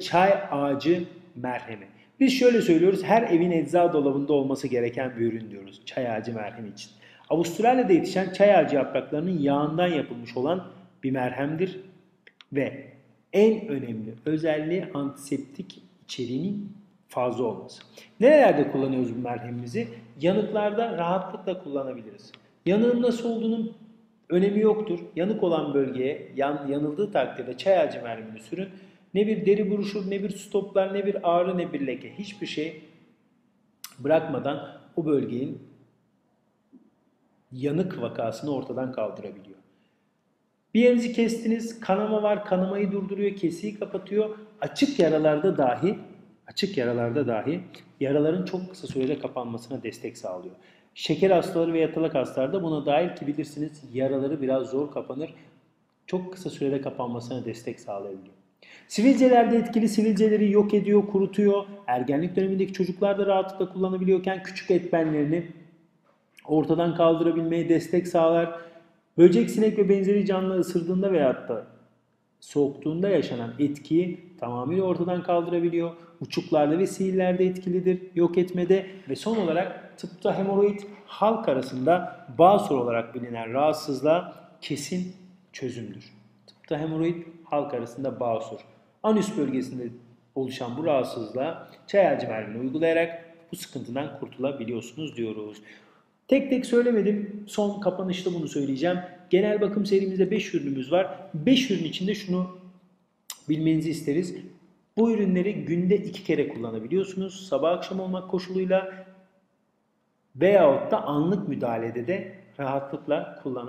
çay ağacı merhemi. Biz şöyle söylüyoruz, her evin ecza dolabında olması gereken bir ürün diyoruz çay ağacı merhemi için. Avustralya'da yetişen çay ağacı yapraklarının yağından yapılmış olan bir merhemdir ve en önemli özelliği antiseptik içeriğinin fazla olması. Nerelerde kullanıyoruz bu merhemimizi? Yanıklarda rahatlıkla kullanabiliriz. Yanığın nasıl olduğunun önemi yoktur. Yanık olan bölgeye yan, yanıldığı takdirde çay ağacı merhemini sürün. Ne bir deri buruşur, ne bir stoplar, ne bir ağrı, ne bir leke. Hiçbir şey bırakmadan o bölgenin yanık vakasını ortadan kaldırabiliyor. Bir yerinizi kestiniz, kanama var, kanamayı durduruyor, kesiyi kapatıyor. Açık yaralarda dahi, açık yaralarda dahi yaraların çok kısa sürede kapanmasına destek sağlıyor. Şeker hastaları ve yatalak hastalarda buna dahil ki bilirsiniz yaraları biraz zor kapanır. Çok kısa sürede kapanmasına destek sağlayabiliyor. Sivilcelerde etkili sivilceleri yok ediyor, kurutuyor. Ergenlik dönemindeki çocuklar da rahatlıkla kullanabiliyorken küçük etmenlerini ortadan kaldırabilmeye destek sağlar. Böcek, sinek ve benzeri canlı ısırdığında veyahut da soğuktuğunda yaşanan etkiyi tamamıyla ortadan kaldırabiliyor. Uçuklarda ve sihirlerde etkilidir, yok etmede ve son olarak tıpta hemoroid halk arasında basur olarak bilinen rahatsızlığa kesin çözümdür. Tıpta hemoroid halk arasında basur. Anüs bölgesinde oluşan bu rahatsızlığa çay ağacı uygulayarak bu sıkıntıdan kurtulabiliyorsunuz diyoruz. Tek tek söylemedim. Son kapanışta bunu söyleyeceğim. Genel bakım serimizde 5 ürünümüz var. 5 ürün içinde şunu bilmenizi isteriz. Bu ürünleri günde 2 kere kullanabiliyorsunuz. Sabah akşam olmak koşuluyla veyahut da anlık müdahalede de rahatlıkla kullanabiliyorsunuz.